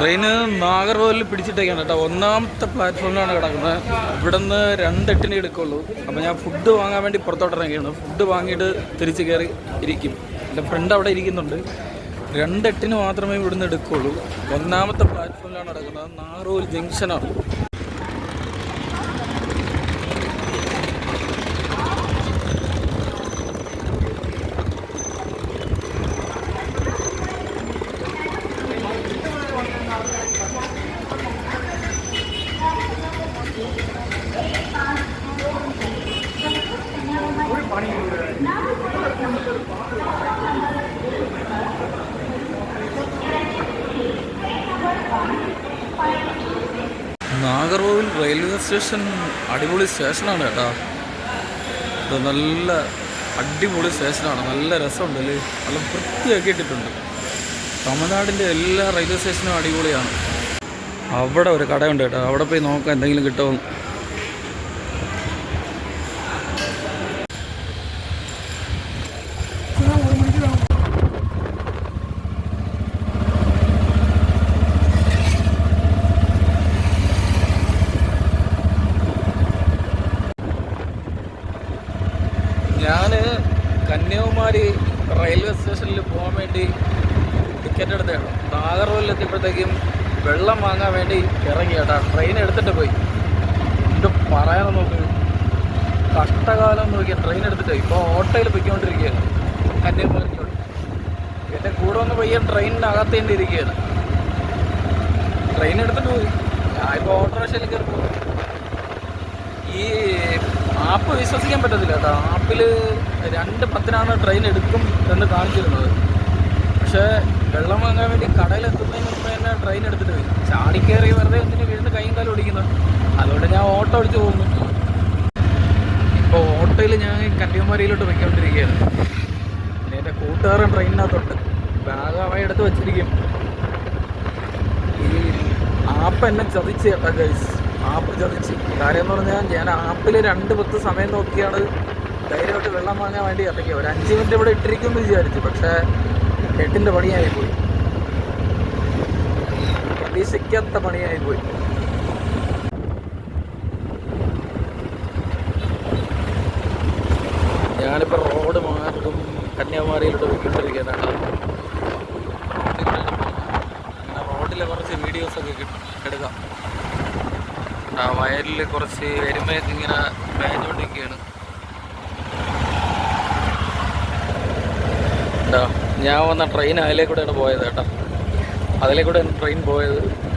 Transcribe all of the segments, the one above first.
Train നാഗർകോവിലിൽ പിടിച്ചിട്ടേക്കാണ് കേട്ടോ. ഒന്നാമത്തെ പ്ലാറ്റ്ഫോമിലാണ് കിടക്കുന്നത്. ഇവിടുന്ന് രണ്ടെട്ടിനെ എടുക്കുള്ളൂ. അപ്പോൾ ഞാൻ ഫുഡ് വാങ്ങാൻ വേണ്ടി പുറത്തോട്ട് പുറത്തോട്ടിറങ്ങിയാണ് ഫുഡ് വാങ്ങിയിട്ട് തിരിച്ച് കയറി ഇരിക്കും. എന്റെ ഫ്രണ്ട് അവിടെ ഇരിക്കുന്നുണ്ട്. രണ്ടെട്ടിന് മാത്രമേ ഇവിടുന്ന് എടുക്കുള്ളൂ. ഒന്നാമത്തെ പ്ലാറ്റ്ഫോമിലാണ് കിടക്കുന്നത് നാഗർകോവിൽ ജംഗ്ഷനാണ് റെയിൽവേ സ്റ്റേഷൻ അടിപൊളി സ്റ്റേഷനാണ് കേട്ടോ. ഇത് നല്ല അടിപൊളി സ്റ്റേഷനാണ്. നല്ല രസമുണ്ട് അല്ലേ? നല്ല വൃത്തിയാക്കി ഇട്ടിട്ടുണ്ട്. തമിഴ്നാടിന്റെ എല്ലാ റെയിൽവേ സ്റ്റേഷനും അടിപൊളിയാണ്. അവിടെ ഒരു കടയുണ്ട് കേട്ടോ. അവിടെ പോയി നോക്കാം എന്തെങ്കിലും കിട്ടുമോ ഞാൻ കന്യാകുമാരി റെയിൽവേ സ്റ്റേഷനിൽ പോകാൻ വേണ്ടി ടിക്കറ്റ് എടുത്തതാണ് എത്തിയപ്പോഴത്തേക്കും വെള്ളം വാങ്ങാൻ വേണ്ടി ഇറങ്ങി കേട്ടാ. ട്രെയിൻ എടുത്തിട്ട് പോയി. എന്നിട്ട് പറയാനോ നോക്ക്. കഷ്ടകാലം നോക്കിയ ട്രെയിൻ എടുത്തിട്ട് ഇപ്പോൾ ഓട്ടോയിൽ പൊയ്ക്കൊണ്ടിരിക്കുകയാണ്. കന്യാകുമാരിക്കോട്ട് എന്റെ കൂടെ വന്ന് പയ്യൻ ട്രെയിനിനകത്ത് തന്നെ ഇരിക്കുകയാണ്. ട്രെയിൻ എടുത്തിട്ട് പോയി. ഞാൻ ഇപ്പോൾ ഓട്ടോറിക്ഷയിൽ കയറി പോകും ഈ ആപ്പ് വിശ്വസിക്കാൻ പറ്റത്തില്ല കേട്ടോ. ആപ്പിൽ രണ്ട് പത്തിനാണ് ട്രെയിൻ എടുക്കും എന്ന് കാണിച്ചിരുന്നത്. പക്ഷേ വെള്ളം വാങ്ങാൻ വേണ്ടി കടയിലെത്തുന്നതിന് മുമ്പ് തന്നെ ട്രെയിൻ എടുത്തിട്ട് പോയി ചാടിക്കേറി വെറുതെ എന്തിന് വീണ്ടും കൈയും കാലും ഓടിക്കുന്നു അതുകൊണ്ട് ഞാൻ ഓട്ടോ അടിച്ച് പോകുന്നു. ഇപ്പോൾ ഓട്ടോയിൽ ഞാൻ കന്യാകുമാരിയിലോട്ട് പൊയ്ക്കൊണ്ടിരിക്കുകയാണ്. പിന്നെ എന്റെ കൂട്ടുകാരൻ ട്രെയിനിനകത്തോട്ട് ബാഗമായി എടുത്ത് വെച്ചിരിക്കും ഈ ആപ്പ് എന്നെ ചതിച്ച് കേട്ടോ ഗൈസ് ആപ്പ് ചതിച്ച്. കാര്യം എന്ന് പറഞ്ഞാൽ ഞാൻ ആപ്പിൽ രണ്ട് പത്ത് സമയം നോക്കിയാണ് ധൈര്യമായിട്ട് വെള്ളം വാങ്ങാൻ വേണ്ടി ഇറങ്ങിയത്. ഒരു അഞ്ച് മിനിറ്റ് ഇവിടെ ഇട്ടിരിക്കുമെന്ന് വിചാരിച്ചു. പക്ഷേ എട്ടിന്റെ പണിയായി പോയി. പ്രതീക്ഷിക്കാത്ത പണിയായി പോയി. ഞാനിപ്പോൾ റോഡ് മാർഗം കന്യാകുമാരിയിലോട്ട് പോയിക്കൊണ്ടിരിക്കുന്നതാണ് റോഡിലെ കുറച്ച് വീഡിയോസൊക്കെ എടുക്കാം. ആ വയലിൽ കുറച്ച് എരുമയൊക്കെ ഇങ്ങനെ മേഞ്ഞോണ്ടിരിക്കുകയാണ് എന്താ ഞാൻ വന്ന ട്രെയിൻ അതിലേ കൂടെയാണ് പോയത് കേട്ടോ. അതിലേ കൂടെയാണ് ട്രെയിൻ പോയത്.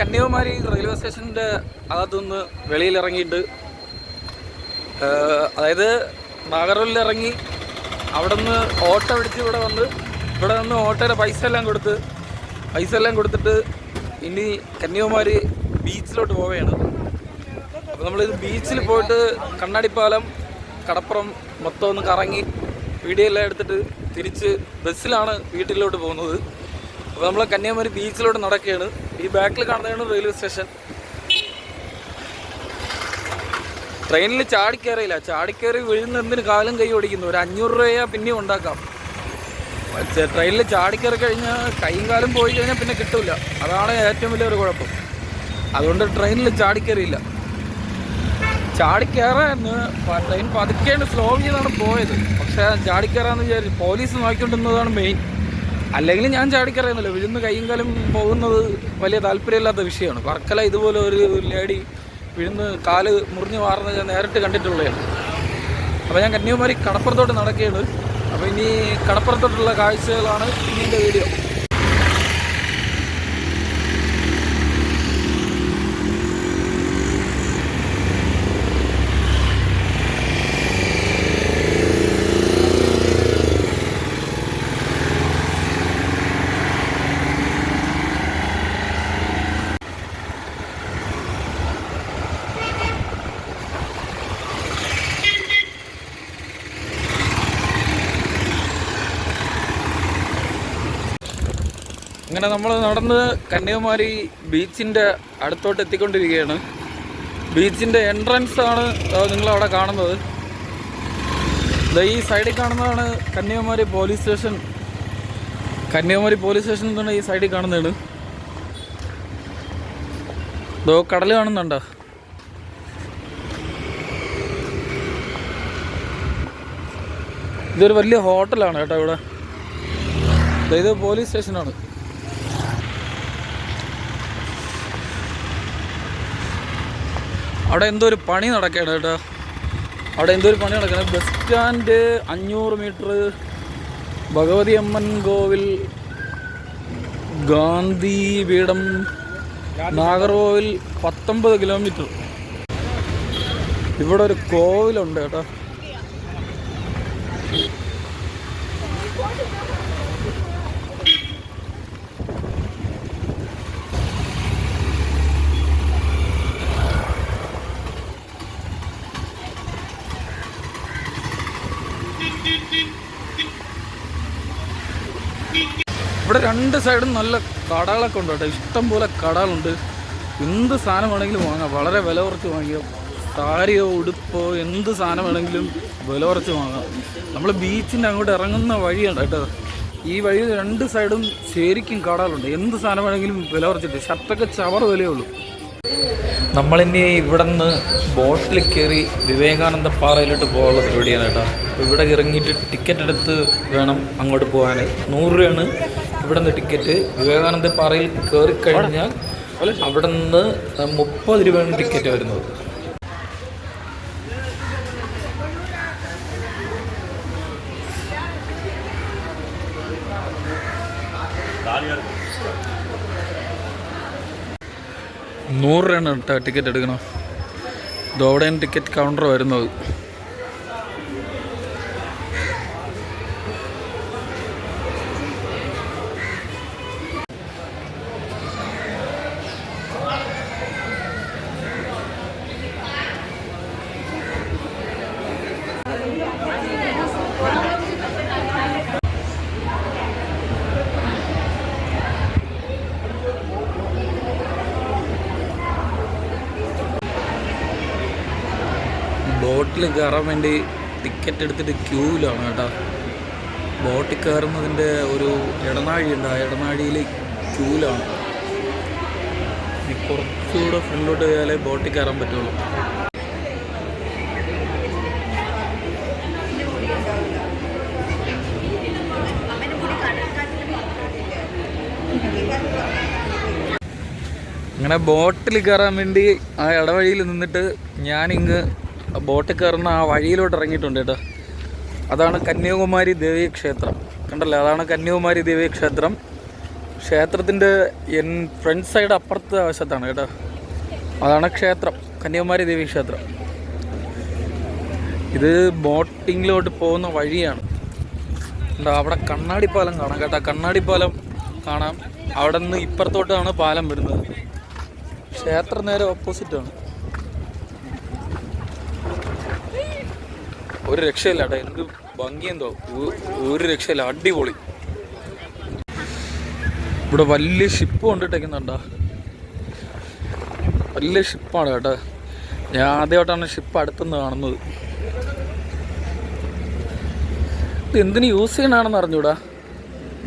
കന്യാകുമാരി റെയിൽവേ സ്റ്റേഷന്റെ അകത്തുനിന്ന് വെളിയിലിറങ്ങിയിട്ട് അതായത് നാഗർകോവിലിൽ ഇറങ്ങി അവിടെ നിന്ന് ഓട്ടോ പിടിച്ച് ഇവിടെ വന്ന് ഇവിടെ നിന്ന് ഓട്ടോയുടെ പൈസ എല്ലാം കൊടുത്ത് പൈസ എല്ലാം കൊടുത്തിട്ട് ഇനി കന്യാകുമാരി ബീച്ചിലോട്ട് പോവുകയാണ്. അപ്പോൾ നമ്മൾ ബീച്ചിൽ പോയിട്ട് കണ്ണാടിപ്പാലം കടപ്പുറം മൊത്തം ഒന്ന് കറങ്ങി വീഡിയോ എല്ലാം എടുത്തിട്ട് തിരിച്ച് ബസ്സിലാണ് വീട്ടിലോട്ട് പോകുന്നത്. അപ്പോൾ നമ്മൾ കന്യാകുമാരി ബീച്ചിലൂടെ നടക്കുകയാണ്. ഈ ബാക്കിൽ കാണുന്നതാണ് റെയിൽവേ സ്റ്റേഷൻ ട്രെയിനിൽ ചാടിക്കയറിയില്ല ചാടിക്കയറി വീഴുന്ന എന്തിന് കാലും കൈ ഓടിക്കുന്നു? ഒരു അഞ്ഞൂറ് രൂപയാ പിന്നെയും ഉണ്ടാക്കാം. ട്രെയിനിൽ ചാടിക്കയറി കഴിഞ്ഞാൽ കൈയും കാലും പോയി കഴിഞ്ഞാൽ പിന്നെ കിട്ടില്ല അതാണ് ഏറ്റവും വലിയൊരു കുഴപ്പം. അതുകൊണ്ട് ട്രെയിനിൽ ചാടിക്കയറിയില്ല ചാടിക്കയറാന്ന് ട്രെയിൻ പതുക്കെയാണ് സ്ലോ ചെയ്താണ് പോയത്. പക്ഷേ ചാടിക്കയറാന്ന് വിചാരിച്ചു പോലീസ് നോക്കിക്കൊണ്ടിരുന്നതാണ് മെയിൻ അല്ലെങ്കിൽ ഞാൻ ചാടിക്കറിയുന്നില്ല. വിഴുന്ന് കൈയും കാലും പോകുന്നത് വലിയ താല്പര്യമില്ലാത്ത വിഷയമാണ്. വർക്കല ഇതുപോലെ ഒരു ലേഡി വിഴുന്ന് കാൽ മുറിഞ്ഞു മാറുന്നത് ഞാൻ നേരിട്ട് കണ്ടിട്ടുള്ളതാണ്. അപ്പോൾ ഞാൻ കന്യാകുമാരി കടപ്പുറത്തോട്ട് നടക്കുകയാണ്. അപ്പോൾ ഇനി കടപ്പുറത്തോട്ടുള്ള കാഴ്ചകളാണ് ഇനി എന്റെ വീഡിയോ. അങ്ങനെ നമ്മൾ നടന്ന് കന്യാകുമാരി ബീച്ചിന്റെ അടുത്തോട്ട് എത്തിക്കൊണ്ടിരിക്കുകയാണ്. ബീച്ചിന്റെ എൻട്രൻസ് ആണ് നിങ്ങളവിടെ കാണുന്നത്. ഈ സൈഡിൽ കാണുന്നതാണ് Kanyakumari police station Kanyakumari police station എന്നാണ് ഈ സൈഡിൽ കാണുന്നതാണ്. ഇതോ കടൽ കാണുന്നുണ്ടോ? ഇതൊരു വലിയ ഹോട്ടലാണ് കേട്ടോ ഇവിടെ. ഇത് പോലീസ് സ്റ്റേഷനാണ് അവിടെ എന്തോ ഒരു പണി നടക്കുകയാണ് കേട്ടോ. അവിടെ എന്തോ ഒരു പണി നടക്കുകയാണ്. ബസ് സ്റ്റാൻഡ് അഞ്ഞൂറ് മീറ്റർ ഭഗവതി അമ്മൻ കോവിൽ ഗാന്ധി പീഠം നാഗർകോവിൽ പത്തൊമ്പത് കിലോമീറ്റർ. ഇവിടെ ഒരു കോവിലുണ്ട് കേട്ടോ. ഇവിടെ രണ്ട് സൈഡും നല്ല കടകളൊക്കെ ഉണ്ട് കേട്ടോ. ഇഷ്ടം പോലെ കടകളുണ്ട്. എന്ത് സാധനം വേണമെങ്കിലും വാങ്ങാം. വളരെ വില കുറച്ച് വാങ്ങിയോ സാരിയോ ഉടുപ്പോ എന്ത് സാധനം വേണമെങ്കിലും വില കുറച്ച് വാങ്ങാം. നമ്മൾ ബീച്ചിന്റെ അങ്ങോട്ട് ഇറങ്ങുന്ന വഴിയാണ് കേട്ടോ. ഈ വഴി രണ്ട് സൈഡും ശരിക്കും കടകളുണ്ട്. എന്ത് സാധനം വേണമെങ്കിലും വില കുറച്ചിട്ട്. ഷർട്ടൊക്കെ ചവർ വിലയേ ഉള്ളൂ. നമ്മളിനി ഇവിടെ നിന്ന് ബോട്ടിൽ കയറി വിവേകാനന്ദ പാറയിലോട്ട് പോകാനുള്ള പരിപാടിയാണ് കേട്ടോ. അപ്പോൾ ഇവിടെ ഇറങ്ങിയിട്ട് ടിക്കറ്റ് എടുത്ത് വേണം അങ്ങോട്ട് പോകാൻ നൂറ് രൂപയാണ് ഇവിടെ നിന്ന് ടിക്കറ്റ് വിവേകാനന്ദ പാറയിൽ കയറി കഴിഞ്ഞാൽ അവിടെ നിന്ന് മുപ്പത് രൂപയാണ് ടിക്കറ്റ് വരുന്നത്. നൂറ് രൂപയാണ് ടിക്കറ്റ് എടുക്കണം. ഇതോടെയാണ് ടിക്കറ്റ് കൗണ്ടർ വരുന്നത്. ബോട്ടിൽ കയറാൻ വേണ്ടി ടിക്കറ്റ് എടുത്തിട്ട് ക്യൂവിലാണ് കേട്ടോ. ബോട്ടിൽ കയറുന്നതിന്റെ ഒരു ഇടനാഴി ഉണ്ട്. ആ ഇടനാഴിയിൽ ക്യൂവിലാണ്. ഇനി കുറച്ചുകൂടെ ഫ്രണ്ടിലോട്ട് പോയാലേ ബോട്ടിൽ കയറാൻ പറ്റുള്ളൂ. അങ്ങനെ ബോട്ടിൽ കയറാൻ വേണ്ടി ആ ഇടവഴിയിൽ നിന്നിട്ട് ഞാനിങ്ങ് ബോട്ടിൽ കയറുന്ന ആ വഴിയിലോട്ട് ഇറങ്ങിയിട്ടുണ്ട് കേട്ടോ. അതാണ് കന്യാകുമാരി ദേവീ ക്ഷേത്രം. കണ്ടല്ലേ? അതാണ് കന്യാകുമാരി ദേവീ ക്ഷേത്രം. ക്ഷേത്രത്തിന്റെ എൻ ഫ്രണ്ട് സൈഡ് അപ്പുറത്തെ വശത്താണ് കേട്ടോ. അതാണ് ക്ഷേത്രം. കന്യാകുമാരി ദേവീ ക്ഷേത്രം. ഇത് ബോട്ടിങ്ങിലോട്ട് പോകുന്ന വഴിയാണ്. എന്താ അവിടെ കണ്ണാടിപ്പാലം കാണാം കേട്ടോ. കണ്ണാടിപ്പാലം കാണാം. അവിടെ നിന്ന് ഇപ്പുറത്തോട്ടാണ് പാലം വരുന്നത്. ക്ഷേത്രം നേരെ ഓപ്പോസിറ്റാണ് ഒരു രക്ഷയില്ല എന്ത് ഭംഗിയെന്തോ. എന്തോ ഒരു രക്ഷയില്ല. അടിപൊളി. ഇവിടെ വലിയ ഷിപ്പ് കൊണ്ടിട്ടേക്കുന്നുണ്ടോ വലിയ ഷിപ്പാണ് കേട്ടോ. ഞാൻ ആദ്യമായിട്ടാണ് ഷിപ്പ് അടുത്തുനിന്ന് കാണുന്നത്. ഇത് എന്തിനു യൂസ് ചെയ്യണാണെന്ന് അറിഞ്ഞൂടാ.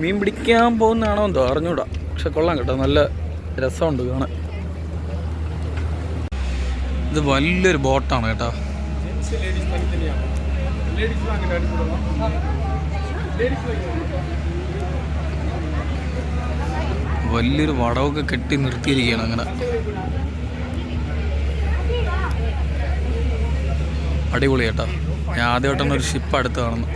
മീൻ പിടിക്കാൻ പോകുന്നതാണോ എന്തോ അറിഞ്ഞൂടാ. പക്ഷെ കൊള്ളാം കേട്ടോ. നല്ല രസമുണ്ട് കാണാൻ. ഇത് വലിയൊരു ബോട്ടാണ് കേട്ടോ. വലിയൊരു വടമൊക്കെ കെട്ടി നിർത്തിയിരിക്കുകയാണ് അങ്ങനെ. അടിപൊളി കേട്ടോ ഞാൻ ആദ്യമായിട്ടാണ് ഒരു ഷിപ്പ് അടുത്ത് കാണുന്നത്.